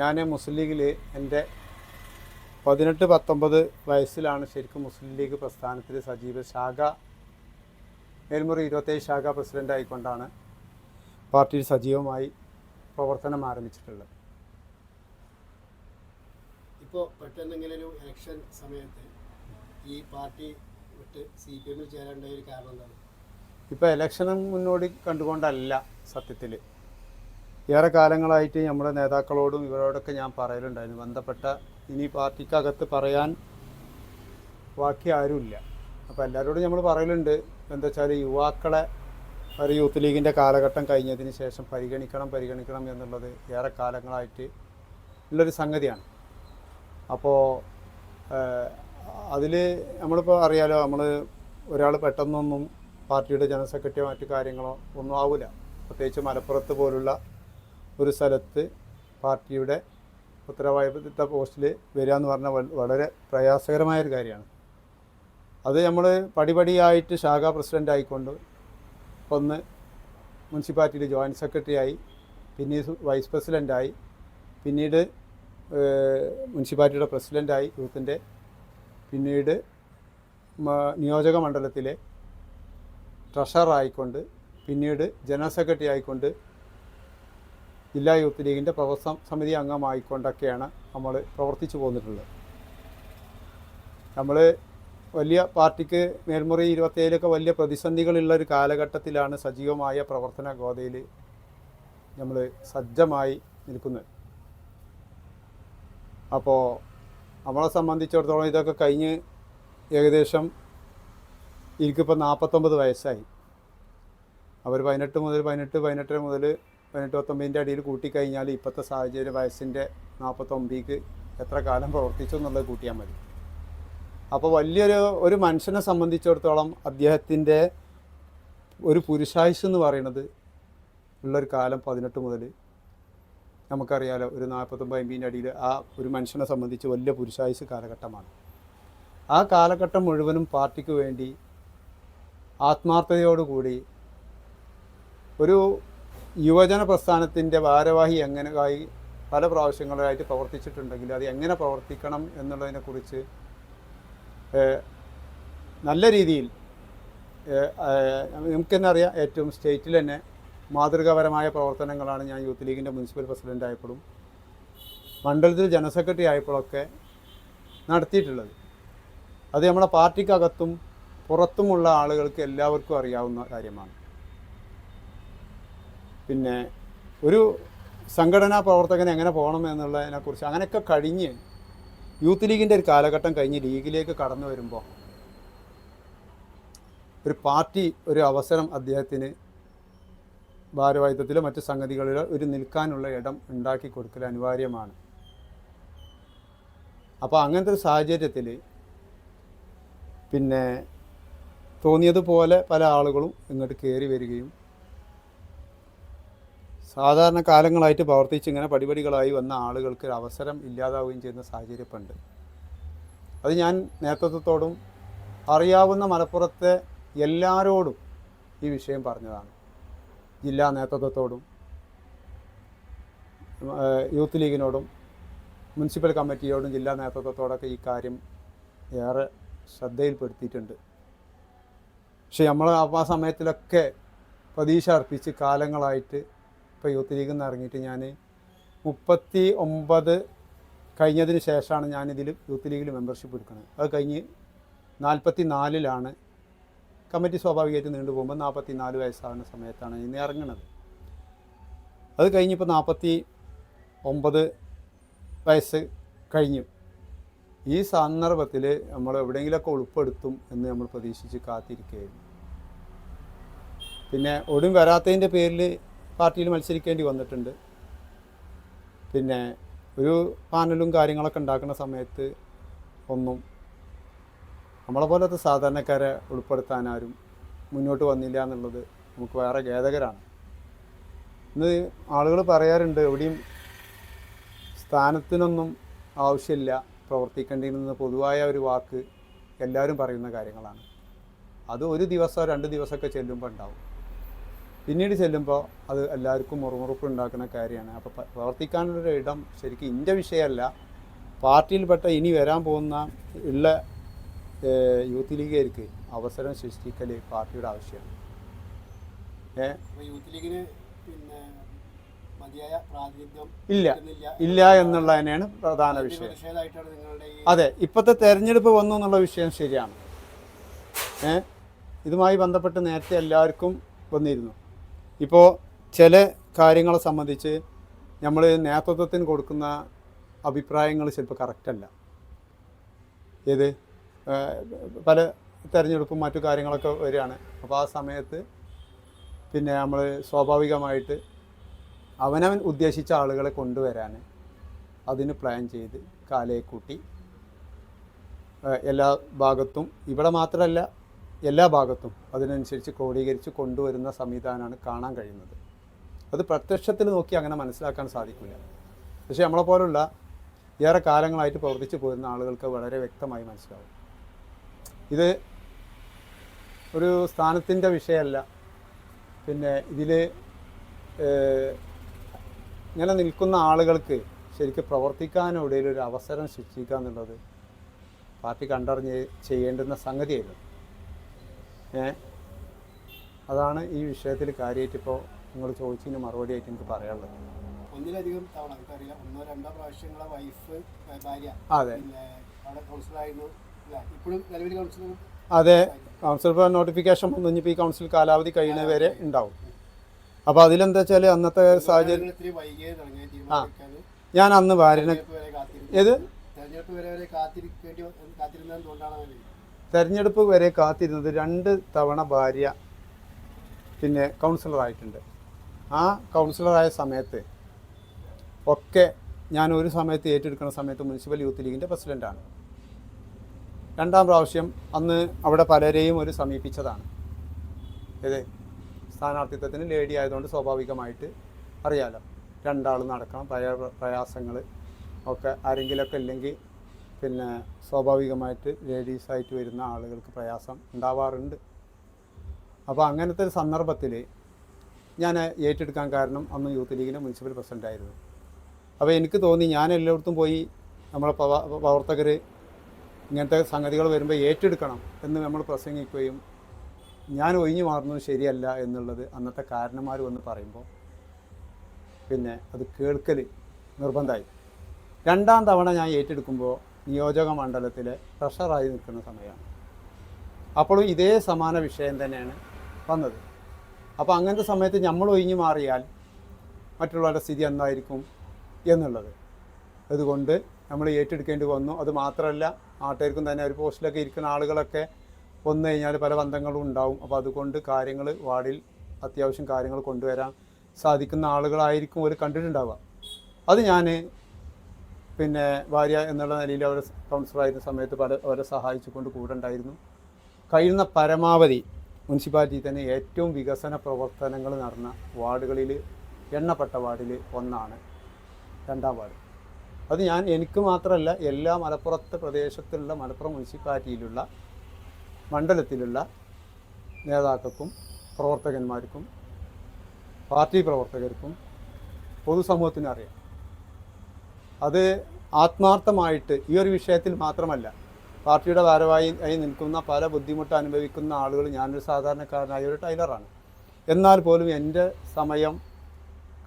ഞാൻ മുസ്ലിം ലീഗിൽ എന്റെ പതിനെട്ട് പത്തൊമ്പത് വയസ്സിലാണ് ശരിക്കും മുസ്ലിം ലീഗ് പ്രസ്ഥാനത്തിൽ സജീവ ശാഖ മേൽമുറി ഇരുപത്തേഴ് ശാഖ പ്രസിഡന്റ് ആയിക്കൊണ്ടാണ് പാർട്ടിയിൽ സജീവമായി പ്രവർത്തനം ആരംഭിച്ചിട്ടുള്ളത്. ഇപ്പോൾ പെട്ടെന്നെങ്കിലും ഒരു ഇലക്ഷൻ സമയത്ത് ഈ പാർട്ടി വിട്ട് സി പി എമ്മിൽ ചേരേണ്ട ഒരു കാരണം എന്താണ്? ഇപ്പോൾ ഇലക്ഷനും മുന്നോടി കണ്ടുകൊണ്ടല്ല സത്യത്തിൽ ഏറെ കാലങ്ങളായിട്ട് നമ്മുടെ നേതാക്കളോടും ഇവരോടൊക്കെ ഞാൻ പറയലുണ്ടായിരുന്നു. ബന്ധപ്പെട്ട ഇനി പാർട്ടിക്കകത്ത് പറയാൻ ബാക്കി ആരുമില്ല. അപ്പോൾ എല്ലാവരോടും നമ്മൾ പറയലുണ്ട്. എന്താ വെച്ചാൽ യുവാക്കളെ ഒരു യൂത്ത് ലീഗിന്റെ കാലഘട്ടം കഴിഞ്ഞതിന് ശേഷം പരിഗണിക്കണം പരിഗണിക്കണം എന്നുള്ളത് ഏറെ കാലങ്ങളായിട്ട് ഉള്ളൊരു സംഗതിയാണ്. അപ്പോൾ അതിൽ നമ്മളിപ്പോൾ അറിയാലോ നമ്മൾ ഒരാൾ പെട്ടെന്നൊന്നും പാർട്ടിയുടെ ജനറൽ സെക്രട്ടറിയോ മറ്റു കാര്യങ്ങളോ ഒന്നും ആവില്ല പ്രത്യേകിച്ച് മലപ്പുറത്ത് പോലുള്ള ഒരു സ്ഥലത്ത് പാർട്ടിയുടെ ഉത്തരവാദിത്ത പോസ്റ്റിൽ വരിക എന്ന് പറഞ്ഞാൽ വളരെ പ്രയാസകരമായൊരു കാര്യമാണ്. അത് നമ്മൾ പടിപടിയായിട്ട് ശാഖാ പ്രസിഡന്റ് ആയിക്കൊണ്ട് ഒന്ന് മുനിസിപ്പാലിറ്റിയിൽ ജോയിന്റ് സെക്രട്ടറി ആയി പിന്നീട് വൈസ് പ്രസിഡന്റായി പിന്നീട് മുനിസിപ്പാലിറ്റിയുടെ പ്രസിഡന്റായി യൂത്തിന്റെ പിന്നീട് നിയോജക മണ്ഡലത്തിലെ ട്രഷറായിക്കൊണ്ട് പിന്നീട് ജനറൽ സെക്രട്ടറി ആയിക്കൊണ്ട് ജില്ലാ യൂത്ത് ലീഗിന്റെ പ്രവർത്തന സമിതി അംഗമായിക്കൊണ്ടൊക്കെയാണ് നമ്മൾ പ്രവർത്തിച്ചു പോന്നിട്ടുള്ളത്. നമ്മൾ വലിയ പാർട്ടിക്ക് മേൽമുറി ഇരുപത്തേഴിലൊക്കെ വലിയ പ്രതിസന്ധികളുള്ള ഒരു കാലഘട്ടത്തിലാണ് സജീവമായ പ്രവർത്തന ഗോതയിൽ നമ്മൾ സജ്ജമായി നിൽക്കുന്നത്. അപ്പോൾ നമ്മളെ സംബന്ധിച്ചിടത്തോളം ഇതൊക്കെ കഴിഞ്ഞ് ഏകദേശം എനിക്കിപ്പോൾ നാൽപ്പത്തൊമ്പത് വയസ്സായി. അവർ പതിനെട്ട് മുതൽ പതിനെട്ട് പതിനെട്ടര മുതൽ പതിനെട്ട് പത്തൊമ്പതിന്റെ അടിയിൽ കൂട്ടിക്കഴിഞ്ഞാൽ ഇപ്പോഴത്തെ സാഹചര്യം വയസ്സിന്റെ നാൽപ്പത്തൊമ്പതിക്ക് എത്ര കാലം പ്രവർത്തിച്ചു എന്നുള്ളത് കൂട്ടിയാൽ മതി. അപ്പോൾ വലിയൊരു ഒരു മനുഷ്യനെ സംബന്ധിച്ചിടത്തോളം അദ്ദേഹത്തിന്റെ ഒരു പുരുഷായുസ് എന്ന് പറയുന്നത് ഉള്ളൊരു കാലം പതിനെട്ട് മുതൽ നമുക്കറിയാലോ ഒരു നാൽപ്പത്തൊമ്പത് അമ്പതിന്റെ അടിയിൽ ആ ഒരു മനുഷ്യനെ സംബന്ധിച്ച് വലിയ പുരുഷായുസ് കാലഘട്ടമാണ്. ആ കാലഘട്ടം മുഴുവനും പാർട്ടിക്ക് വേണ്ടി ആത്മാർത്ഥതയോടുകൂടി ഒരു യുവജന പ്രസ്ഥാനത്തിന്റെ ഭാരവാഹി എങ്ങനെയായി പല പ്രാവശ്യങ്ങളായിട്ട് പ്രവർത്തിച്ചിട്ടുണ്ടെങ്കിൽ അത് എങ്ങനെ പ്രവർത്തിക്കണം എന്നുള്ളതിനെക്കുറിച്ച് നല്ല രീതിയിൽ ഏഹ്, ഏഹ്, നമുക്ക് തന്നെ അറിയാം ഏറ്റവും സ്റ്റേറ്റിൽ തന്നെ മാതൃകാപരമായ പ്രവർത്തനങ്ങളാണ് ഞാൻ യൂത്ത് ലീഗിന്റെ മുനിസിപ്പൽ പ്രസിഡന്റ് ആയപ്പോഴും മണ്ഡലത്തിൽ ജനറൽ സെക്രട്ടറി ആയപ്പോഴൊക്കെ നടത്തിയിട്ടുള്ളത്. അത് നമ്മുടെ പാർട്ടിക്കകത്തും പുറത്തുമുള്ള ആളുകൾക്ക് എല്ലാവർക്കും അറിയാവുന്ന കാര്യമാണ്. പിന്നെ ഒരു സംഘടനാ പ്രവർത്തകൻ എങ്ങനെ പോകണം എന്നുള്ളതിനെക്കുറിച്ച് അങ്ങനെയൊക്കെ കഴിഞ്ഞ് യൂത്ത് ലീഗിന്റെ ഒരു കാലഘട്ടം കഴിഞ്ഞ് ലീഗിലേക്ക് കടന്നു വരുമ്പോൾ ഒരു പാർട്ടി ഒരു അവസരം അദ്ദേഹത്തിന് ഭാരവാഹിത്വത്തിലോ മറ്റ് സംഗതികളിലോ ഒരു നിൽക്കാനുള്ള ഇടം ഉണ്ടാക്കി കൊടുക്കൽ അനിവാര്യമാണ്. അപ്പോൾ അങ്ങനത്തെ ഒരു സാഹചര്യത്തിൽ പിന്നെ തോന്നിയതുപോലെ പല ആളുകളും ഇങ്ങോട്ട് കയറി വരികയും സാധാരണ കാലങ്ങളായിട്ട് പ്രവർത്തിച്ച് ഇങ്ങനെ പടിപടികളായി വന്ന ആളുകൾക്ക് ഒരു അവസരം ഇല്ലാതാവുകയും ചെയ്യുന്ന സാഹചര്യപ്പുണ്ട്. അത് ഞാൻ നേതൃത്വത്തോടും അറിയാവുന്ന മലപ്പുറത്തെ എല്ലാവരോടും ഈ വിഷയം പറഞ്ഞതാണ്. ജില്ലാ നേതൃത്വത്തോടും യൂത്ത് ലീഗിനോടും മുനിസിപ്പൽ കമ്മിറ്റിയോടും ജില്ലാ നേതൃത്വത്തോടൊക്കെ ഈ കാര്യം ഏറെ ശ്രദ്ധയിൽപ്പെടുത്തിയിട്ടുണ്ട്. പക്ഷെ നമ്മൾ ആ സമയത്തിലൊക്കെ പ്രതീക്ഷ അർപ്പിച്ച് കാലങ്ങളായിട്ട് ഇപ്പോൾ യൂത്ത് ലീഗിൽ നിന്ന് ഇറങ്ങിയിട്ട് ഞാൻ മുപ്പത്തി ഒമ്പത് കഴിഞ്ഞതിന് ശേഷമാണ് ഞാനിതിൽ യൂത്ത് ലീഗിൽ മെമ്പർഷിപ്പ് എടുക്കുന്നത്. അത് കഴിഞ്ഞ് നാൽപ്പത്തി നാലിലാണ് കമ്മിറ്റി സ്വാഭാവികമായിട്ട് നീണ്ടു പോകുമ്പോൾ നാൽപ്പത്തി നാല് വയസ്സാകുന്ന സമയത്താണ് ഇന്ന് ഇറങ്ങുന്നത് അത് കഴിഞ്ഞിപ്പോൾ നാൽപ്പത്തി ഒമ്പത് വയസ്സ് കഴിഞ്ഞു. ഈ സന്ദർഭത്തിൽ നമ്മൾ എവിടെയെങ്കിലുമൊക്കെ ഉൾപ്പെടുത്തും എന്ന് നമ്മൾ പ്രതീക്ഷിച്ച് കാത്തിരിക്കുകയായിരുന്നു. പിന്നെ ഒടും വരാത്തതിന്റെ പേരിൽ പാർട്ടിയിൽ മത്സരിക്കേണ്ടി വന്നിട്ടുണ്ട്. പിന്നെ ഒരു പാനലും കാര്യങ്ങളൊക്കെ ഉണ്ടാക്കുന്ന സമയത്ത് ഒന്നും നമ്മളെ പോലത്തെ സാധാരണക്കാരെ ഉൾപ്പെടുത്താൻ ആരും മുന്നോട്ട് വന്നില്ല എന്നുള്ളത് നമുക്ക് വേറെ ഖേദകരാണ്. ഇന്ന് ആളുകൾ പറയാറുണ്ട് എവിടെയും സ്ഥാനത്തിനൊന്നും ആവശ്യമില്ല പ്രവർത്തിക്കേണ്ടിയിരുന്ന പൊതുവായ ഒരു വാക്ക് എല്ലാവരും പറയുന്ന കാര്യങ്ങളാണ്. അത് ഒരു ദിവസം രണ്ട് ദിവസമൊക്കെ ചെല്ലുമ്പോൾ ഉണ്ടാവും. പിന്നീട് ചെല്ലുമ്പോൾ അത് എല്ലാവർക്കും മുറുമുറുപ്പ് ഉണ്ടാക്കുന്ന കാര്യമാണ് അപ്പോൾ പ്രവർത്തിക്കാനുള്ളൊരു ഇടം ശരിക്കും ഇന്റെ വിഷയമല്ല. പാർട്ടിയിൽപ്പെട്ട ഇനി വരാൻ പോകുന്ന ഉള്ള യൂത്ത് ലീഗുകാർക്ക് അവസരം സൃഷ്ടിക്കൽ പാർട്ടിയുടെ ആവശ്യമാണ്. യൂത്ത് ലീഗിന് പിന്നെ ഇല്ല. ഇല്ല എന്നുള്ള തന്നെയാണ് പ്രധാന വിഷയം. അതെ ഇപ്പോഴത്തെ തെരഞ്ഞെടുപ്പ് വന്നു എന്നുള്ള വിഷയം ശരിയാണ്. ഏ? ഇതുമായി ബന്ധപ്പെട്ട് നേരത്തെ എല്ലാവർക്കും വന്നിരുന്നു. ഇപ്പോൾ ചില കാര്യങ്ങളെ സംബന്ധിച്ച് നമ്മൾ നേതൃത്വത്തിന് കൊടുക്കുന്ന അഭിപ്രായങ്ങൾ ചിലപ്പോൾ കറക്റ്റല്ല ഏത്? പല തെരഞ്ഞെടുപ്പും മറ്റു കാര്യങ്ങളൊക്കെ വരികയാണ്. അപ്പോൾ ആ സമയത്ത് പിന്നെ നമ്മൾ സ്വാഭാവികമായിട്ട് അവനവൻ ഉദ്ദേശിച്ച ആളുകളെ കൊണ്ടുവരാൻ അതിന് പ്ലാൻ ചെയ്ത് കാലയെ കൂട്ടി എല്ലാ ഭാഗത്തും. ഇവിടെ മാത്രമല്ല എല്ലാ ഭാഗത്തും അതിനനുസരിച്ച് ക്രോഡീകരിച്ച് കൊണ്ടുവരുന്ന സംവിധാനമാണ് കാണാൻ കഴിയുന്നത്. അത് പ്രത്യക്ഷത്തിൽ നോക്കി അങ്ങനെ മനസ്സിലാക്കാൻ സാധിക്കില്ല. പക്ഷേ നമ്മളെപ്പോലുള്ള ഏറെ കാലങ്ങളായിട്ട് പ്രവർത്തിച്ചു പോരുന്ന ആളുകൾക്ക് വളരെ വ്യക്തമായി മനസ്സിലാവും. ഇത് ഒരു സ്ഥാനത്തിന്റെ വിഷയമല്ല. പിന്നെ ഇതിൽ ഇങ്ങനെ നിൽക്കുന്ന ആളുകൾക്ക് ശരിക്കും പ്രവർത്തിക്കാനിടയിൽ ഒരു അവസരം സൃഷ്ടിക്കുക എന്നുള്ളത് പാർട്ടി കണ്ടറിഞ്ഞ് ചെയ്യേണ്ടുന്ന സംഗതിയായിരുന്നു അതാണ് ഈ വിഷയത്തിൽ കാര്യമായിട്ട് ഇപ്പോൾ നിങ്ങൾ ചോദിച്ചതിന് മറുപടി ആയിട്ട് എനിക്ക് പറയാനുള്ളത്. ഒന്നിലധികം തവണ ഒന്നോ രണ്ടോ പ്രാവശ്യങ്ങളെ വൈഫ് ഭാര്യ അതെ. അവിടെ ഇപ്പോഴും നിലവിൽ കൗൺസിലർ അതെ കൗൺസിൽ നോട്ടിഫിക്കേഷൻ വന്നു. ഇനിയിപ്പോൾ ഈ കൗൺസിൽ കാലാവധി കഴിയുന്നവരെ ഉണ്ടാവും. അപ്പോൾ അതിലെന്താ വെച്ചാൽ അന്നത്തെ സാഹചര്യം ആ. ഞാൻ അന്ന് ഭാര്യനെ ഏത്? തെരഞ്ഞെടുപ്പ് വരെ കാത്തിരിക്കേണ്ടി? തെരഞ്ഞെടുപ്പ് വരെ കാത്തിരുന്നത് രണ്ട് തവണ ഭാര്യ പിന്നെ കൗൺസിലറായിട്ടുണ്ട്. ആ കൗൺസിലറായ സമയത്ത് ഒക്കെ ഞാൻ ഒരു സമയത്ത് ഏറ്റെടുക്കുന്ന സമയത്ത് മുനിസിപ്പൽ യൂത്ത് ലീഗിന്റെ പ്രസിഡന്റാണ് രണ്ടാം പ്രാവശ്യം അന്ന് അവിടെ പലരെയും ഒരു സമീപിച്ചതാണ്. ഇത് സ്ഥാനാർത്ഥിത്വത്തിന് ലേഡി ആയതുകൊണ്ട് സ്വാഭാവികമായിട്ട് അറിയാലോ. രണ്ടാൾ നടക്കണം പ്രയാ പ്രയാസങ്ങൾ ഒക്കെ ആരെങ്കിലുമൊക്കെ ഇല്ലെങ്കിൽ പിന്നെ സ്വാഭാവികമായിട്ട് ലേഡീസായിട്ട് വരുന്ന ആളുകൾക്ക് പ്രയാസം ഉണ്ടാവാറുണ്ട്. അപ്പോൾ അങ്ങനത്തെ ഒരു സന്ദർഭത്തിൽ ഞാൻ ഏറ്റെടുക്കാൻ കാരണം അന്ന് യൂത്ത് ലീഗിന്റെ മുനിസിപ്പൽ പ്രസിഡന്റ് ആയിരുന്നു. അപ്പോൾ എനിക്ക് തോന്നി ഞാൻ എല്ലായിടത്തും പോയി നമ്മളെ പ്രവ- പ്രവർത്തകർ ഇങ്ങനത്തെ സംഗതികൾ വരുമ്പോൾ ഏറ്റെടുക്കണം എന്ന് നമ്മൾ പ്രസംഗിക്കുകയും ഞാൻ ഒഴിഞ്ഞു മാറുന്നത് ശരിയല്ല എന്നുള്ളത് അന്നത്തെ കാരണന്മാർ വന്ന് പറയുമ്പോൾ പിന്നെ അത് കേൾക്കൽ നിർബന്ധമായി. രണ്ടാം തവണ ഞാൻ ഏറ്റെടുക്കുമ്പോൾ നിയോജക മണ്ഡലത്തിലെ പ്രഷറായി നിൽക്കുന്ന സമയമാണ്. അപ്പോഴും ഇതേ സമാന വിഷയം തന്നെയാണ് വന്നത്. അപ്പോൾ അങ്ങനത്തെ സമയത്ത് നമ്മൾ ഒഴിഞ്ഞു മാറിയാൽ മറ്റുള്ളവരുടെ സ്ഥിതി എന്തായിരിക്കും എന്നുള്ളത്. അതുകൊണ്ട് നമ്മൾ ഏറ്റെടുക്കേണ്ടി വന്നു. അത് മാത്രമല്ല നാട്ടുകാർക്കും തന്നെ ഒരു പോസ്റ്റിലൊക്കെ ഇരിക്കുന്ന ആളുകളൊക്കെ വന്നു കഴിഞ്ഞാൽ പല ബന്ധങ്ങളും ഉണ്ടാവും. അപ്പോൾ അതുകൊണ്ട് കാര്യങ്ങൾ വാർഡിൽ അത്യാവശ്യം കാര്യങ്ങൾ കൊണ്ടുവരാൻ സാധിക്കുന്ന ആളുകളായിരിക്കും ഒരു കണ്ടിട്ടുണ്ടാവുക. അത് ഞാൻ പിന്നെ ഭാര്യ എന്നുള്ള നിലയിൽ അവർ കൗൺസിലറായിരുന്ന സമയത്ത് പല അവരെ സഹായിച്ചുകൊണ്ട് കൂടെ ഉണ്ടായിരുന്നു. കഴിയുന്ന പരമാവധി മുനിസിപ്പാലിറ്റി തന്നെ ഏറ്റവും വികസന പ്രവർത്തനങ്ങൾ നടന്ന വാർഡുകളിൽ എണ്ണപ്പെട്ട വാർഡിൽ ഒന്നാണ് രണ്ടാം വാർഡ്. അത് ഞാൻ എനിക്ക് മാത്രമല്ല എല്ലാ മലപ്പുറത്തെ പ്രദേശത്തുള്ള മലപ്പുറം മുനിസിപ്പാലിറ്റിയിലുള്ള മണ്ഡലത്തിലുള്ള നേതാക്കൾക്കും പ്രവർത്തകന്മാർക്കും പാർട്ടി പ്രവർത്തകർക്കും പൊതുസമൂഹത്തിനും അറിയാം. അത് ആത്മാർത്ഥമായിട്ട് ഈ ഒരു വിഷയത്തിൽ മാത്രമല്ല പാർട്ടിയുടെ ഭാരവാഹി ആയി നിൽക്കുന്ന പല ബുദ്ധിമുട്ട് അനുഭവിക്കുന്ന ആളുകൾ ഞാനൊരു സാധാരണക്കാരനായ ഒരു ടൈലറാണ്. എന്നാൽ പോലും എന്റെ സമയം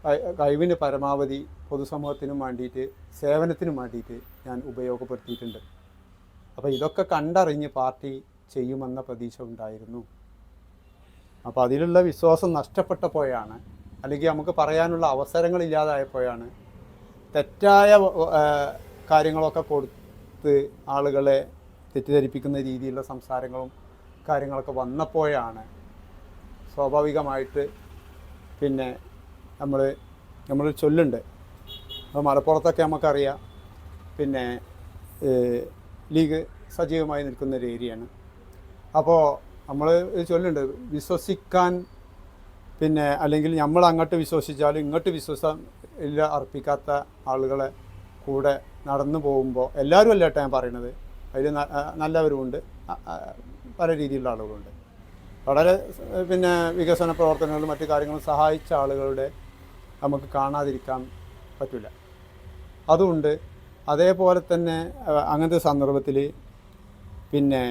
കഴി- കഴിവിന് പരമാവധി പൊതുസമൂഹത്തിനും വേണ്ടിയിട്ട് സേവനത്തിനും വേണ്ടിയിട്ട് ഞാൻ ഉപയോഗപ്പെടുത്തിയിട്ടുണ്ട്. അപ്പോൾ ഇതൊക്കെ കണ്ടറിഞ്ഞ് പാർട്ടി ചെയ്യുമെന്ന പ്രതീക്ഷ ഉണ്ടായിരുന്നു. അപ്പോൾ അതിലുള്ള വിശ്വാസം നഷ്ടപ്പെട്ടപ്പോഴാണ് അല്ലെങ്കിൽ നമുക്ക് പറയാനുള്ള അവസരങ്ങളില്ലാതായപ്പോഴാണ് തെറ്റായ കാര്യങ്ങളൊക്കെ കൊടുത്ത് ആളുകളെ തെറ്റിദ്ധരിപ്പിക്കുന്ന രീതിയിലുള്ള സംസാരങ്ങളും കാര്യങ്ങളൊക്കെ വന്നപ്പോഴാണ് സ്വാഭാവികമായിട്ട് പിന്നെ നമ്മൾ നമ്മൾ ചൊല്ലുണ്ട്. മലപ്പുറത്തൊക്കെ നമുക്കറിയാം. പിന്നെ ലീഗ് സജീവമായി നിൽക്കുന്ന ഒരു ഏരിയയാണ്. അപ്പോൾ നമ്മൾ ചൊല്ലുണ്ട് വിശ്വസിക്കാൻ പിന്നെ അല്ലെങ്കിൽ നമ്മൾ അങ്ങോട്ട് വിശ്വസിച്ചാലും ഇങ്ങോട്ട് വിശ്വാസം ഇല്ല അർപ്പിക്കാത്ത ആളുകളെ കൂടെ നടന്നു പോകുമ്പോൾ എല്ലാവരും അല്ല ഞാൻ പറയണത് അതിൽ നല്ലവരുമുണ്ട്. പല രീതിയിലുള്ള ആളുകളുണ്ട്. വളരെ പിന്നെ വികസന പ്രവർത്തനങ്ങളും മറ്റു കാര്യങ്ങളും സഹായിച്ച ആളുകളുടെ നമുക്ക് കാണാതിരിക്കാൻ പറ്റില്ല അതുകൊണ്ട് അതേപോലെ തന്നെ അങ്ങനത്തെ സന്ദർഭത്തിൽ പിന്നെ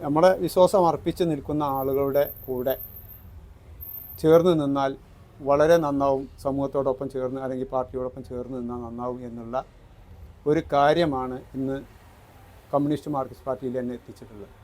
നമ്മളെ വിശ്വാസം അർപ്പിച്ച് നിൽക്കുന്ന ആളുകളുടെ കൂടെ ചേർന്ന് നിന്നാൽ വളരെ നന്നാവും സമൂഹത്തോടൊപ്പം ചേർന്ന് അല്ലെങ്കിൽ പാർട്ടിയോടൊപ്പം ചേർന്ന് നിന്നാൽ നന്നാവും എന്നുള്ള ഒരു കാര്യമാണ് ഇന്ന് കമ്മ്യൂണിസ്റ്റ് മാർക്സിസ്റ്റ് പാർട്ടിയിൽ എന്നെ എത്തിച്ചിട്ടുള്ളത്.